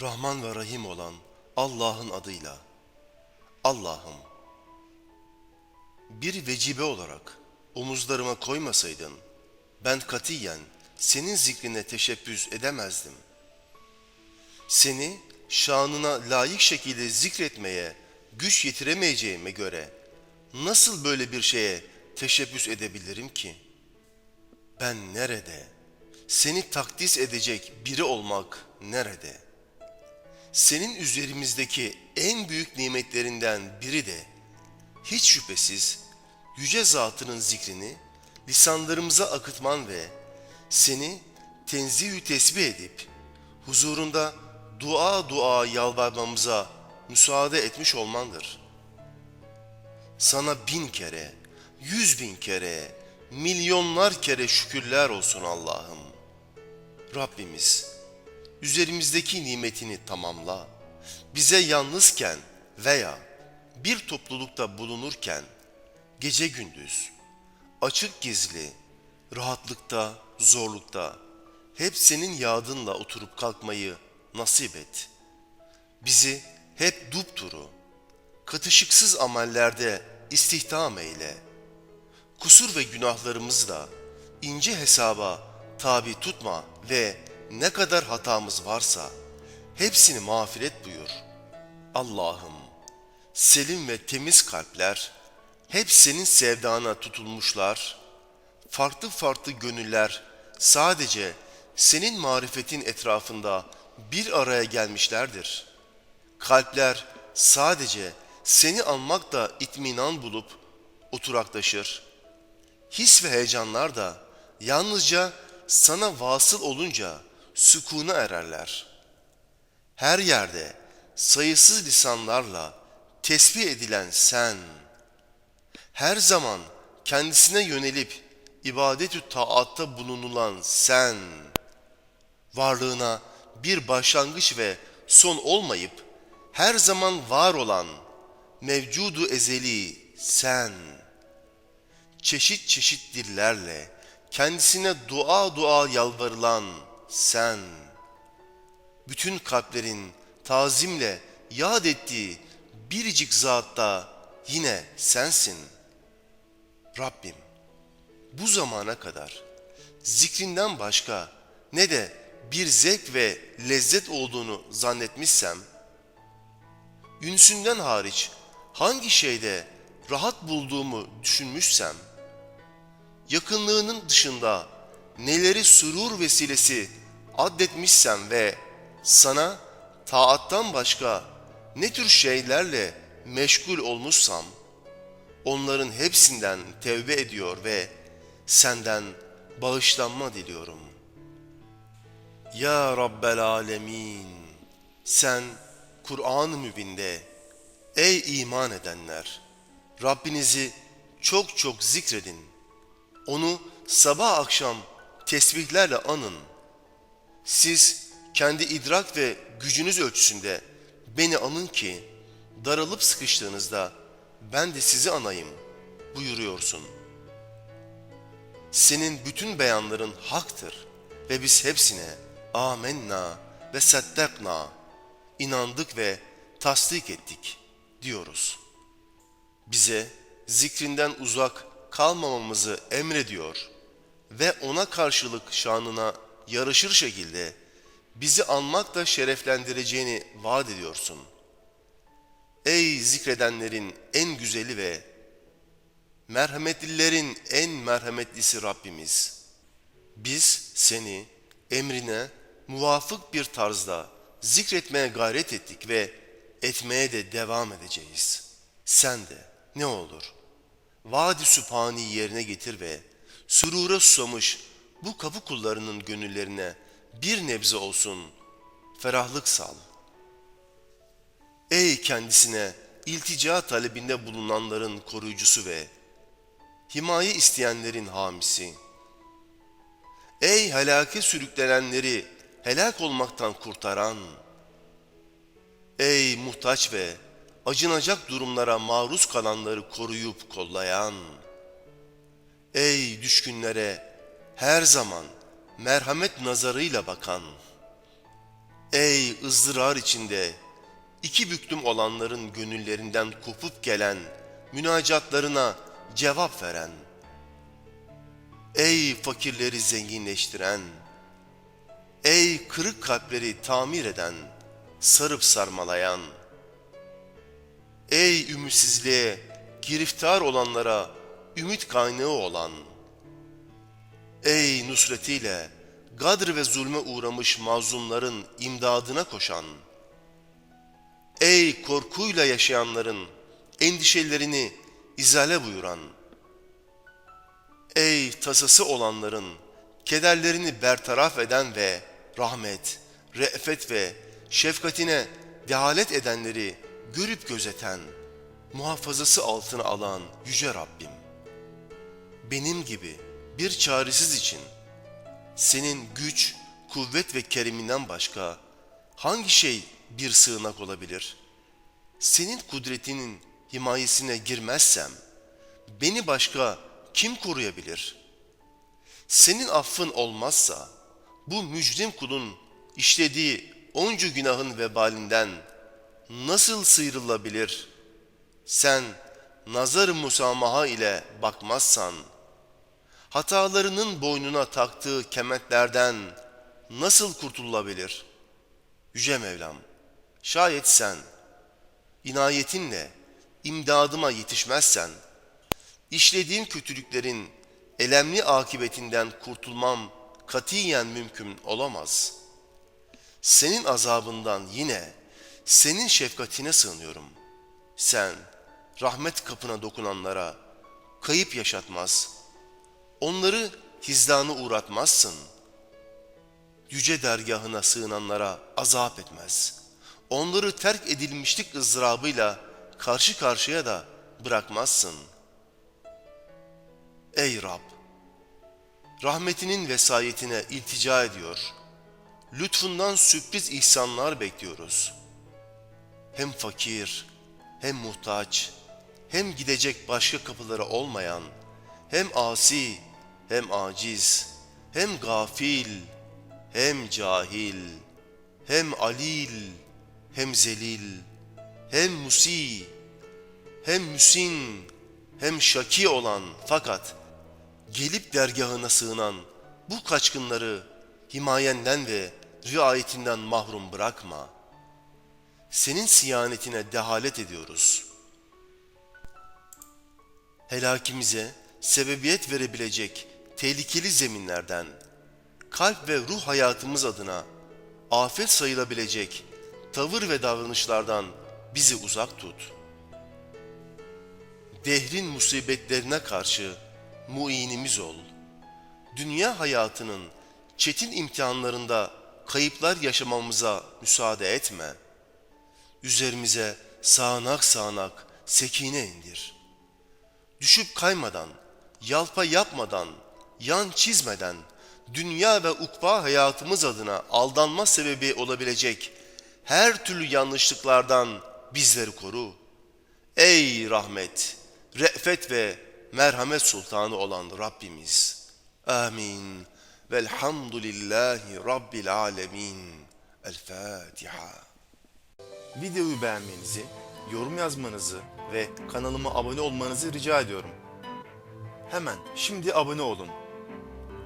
Rahman ve Rahim olan Allah'ın adıyla. Allah'ım, bir vecibe olarak omuzlarıma koymasaydın, ben katiyen senin zikrine teşebbüs edemezdim. Seni şanına layık şekilde zikretmeye güç yetiremeyeceğime göre nasıl böyle bir şeye teşebbüs edebilirim ki? Ben nerede? Seni takdis edecek biri olmak nerede? Senin üzerimizdeki en büyük nimetlerinden biri de hiç şüphesiz yüce zatının zikrini lisanlarımıza akıtman ve seni tenzihü tesbih edip huzurunda dua dua yalvarmamıza müsaade etmiş olmandır. Sana bin kere, yüz bin kere, milyonlar kere şükürler olsun Allah'ım. Rabbimiz, üzerimizdeki nimetini tamamla. Bize yalnızken veya bir toplulukta bulunurken, gece gündüz, açık gizli, rahatlıkta, zorlukta, hep senin yadınla oturup kalkmayı nasip et. Bizi hep dupduru, katışıksız amellerde istihdam eyle. Kusur ve günahlarımızla ince hesaba tabi tutma ve ne kadar hatamız varsa hepsini mağfiret buyur. Allah'ım, selim ve temiz kalpler hep senin sevdana tutulmuşlar. Farklı farklı gönüller sadece senin marifetin etrafında bir araya gelmişlerdir. Kalpler sadece seni anmakta itminan bulup oturaklaşır. His ve heyecanlar da yalnızca sana vasıl olunca sükuna ererler. Her yerde sayısız lisanlarla tesbih edilen sen, her zaman kendisine yönelip ibadetü taatta bulunulan sen, varlığına bir başlangıç ve son olmayıp her zaman var olan mevcudu ezeli sen, çeşit çeşit dillerle kendisine dua dua yalvarılan sen, bütün kalplerin tazimle yad ettiği biricik zatta yine sensin. Rabbim, bu zamana kadar zikrinden başka ne de bir zevk ve lezzet olduğunu zannetmişsem, ünsünden hariç hangi şeyde rahat bulduğumu düşünmüşsem, yakınlığının dışında neleri sürur vesilesi addetmişsem ve sana taattan başka ne tür şeylerle meşgul olmuşsam, onların hepsinden tevbe ediyor ve senden bağışlanma diliyorum. Ya Rabbel Alemin, sen Kur'an-ı Mübin'de, ey iman edenler, Rabbinizi çok çok zikredin. Onu sabah akşam tesbihlerle anın. Siz kendi idrak ve gücünüz ölçüsünde beni anın ki daralıp sıkıştığınızda ben de sizi anayım buyuruyorsun. Senin bütün beyanların haktır ve biz hepsine amenna ve saddakna inandık ve tasdik ettik diyoruz. Bize zikrinden uzak kalmamamızı emrediyor ve ona karşılık şanına yarışır şekilde bizi anmakla şereflendireceğini vaat ediyorsun. Ey zikredenlerin en güzeli ve merhametlilerin en merhametlisi Rabbimiz. Biz seni emrine muvafık bir tarzda zikretmeye gayret ettik ve etmeye de devam edeceğiz. Sen de ne olur vaadi sübhani yerine getir ve sürura susamış bu kapı kullarının gönüllerine bir nebze olsun ferahlık sal. Ey kendisine iltica talebinde bulunanların koruyucusu ve himaye isteyenlerin hamisi. Ey helake sürüklenenleri helak olmaktan kurtaran. Ey muhtaç ve acınacak durumlara maruz kalanları koruyup kollayan. Ey düşkünlere her zaman merhamet nazarıyla bakan. Ey ızdırar içinde iki büklüm olanların gönüllerinden kopup gelen münacatlarına cevap veren. Ey fakirleri zenginleştiren, ey kırık kalpleri tamir eden, sarıp sarmalayan, ey ümitsizliğe giriftar olanlara ümit kaynağı olan, ey nusretiyle gadr ve zulme uğramış mazlumların imdadına koşan, ey korkuyla yaşayanların endişelerini izale buyuran, ey tasası olanların kederlerini bertaraf eden ve rahmet, re'fet ve şefkatine dehalet edenleri görüp gözeten, muhafazası altına alan Yüce Rabbim. Benim gibi bir çaresiz için senin güç, kuvvet ve keriminden başka hangi şey bir sığınak olabilir? Senin kudretinin himayesine girmezsem beni başka kim koruyabilir? Senin affın olmazsa bu mücrim kulun işlediği onca günahın vebalinden nasıl sıyrılabilir? Sen nazar-ı musamaha ile bakmazsan, hatalarının boynuna taktığı kemetlerden nasıl kurtulabilir? Yüce Mevlam, şayet sen inayetinle imdadıma yetişmezsen, işlediğim kötülüklerin elemli akibetinden kurtulmam katiyen mümkün olamaz. Senin azabından yine senin şefkatine sığınıyorum. Sen rahmet kapına dokunanlara kayıp yaşatmaz, onları hizlana uğratmazsın. Yüce dergahına sığınanlara azap etmez. Onları terk edilmişlik ızdırabıyla karşı karşıya da bırakmazsın. Ey Rab! Rahmetinin vesayetine iltica ediyor. Lütfundan sürpriz ihsanlar bekliyoruz. Hem fakir, hem muhtaç, hem gidecek başka kapıları olmayan, hem asi, hem aciz, hem gafil, hem cahil, hem alil, hem zelil, hem musi, hem müsin, hem şaki olan fakat gelip dergahına sığınan bu kaçkınları himayenden ve riayetinden mahrum bırakma. Senin siyanetine dehalet ediyoruz. Helakimize sebebiyet verebilecek tehlikeli zeminlerden, kalp ve ruh hayatımız adına afet sayılabilecek tavır ve davranışlardan bizi uzak tut. Dehrin musibetlerine karşı muinimiz ol. Dünya hayatının çetin imtihanlarında kayıplar yaşamamıza müsaade etme. Üzerimize sağanak sağanak sekine indir. Düşüp kaymadan, yalpa yapmadan, yan çizmeden, dünya ve ukba hayatımız adına aldanma sebebi olabilecek her türlü yanlışlıklardan bizleri koru. Ey rahmet, re'fet ve merhamet sultanı olan Rabbimiz. Amin. Velhamdülillahi Rabbil alemin. El Fatiha. Videoyu beğenmenizi, yorum yazmanızı ve kanalıma abone olmanızı rica ediyorum. Hemen şimdi abone olun.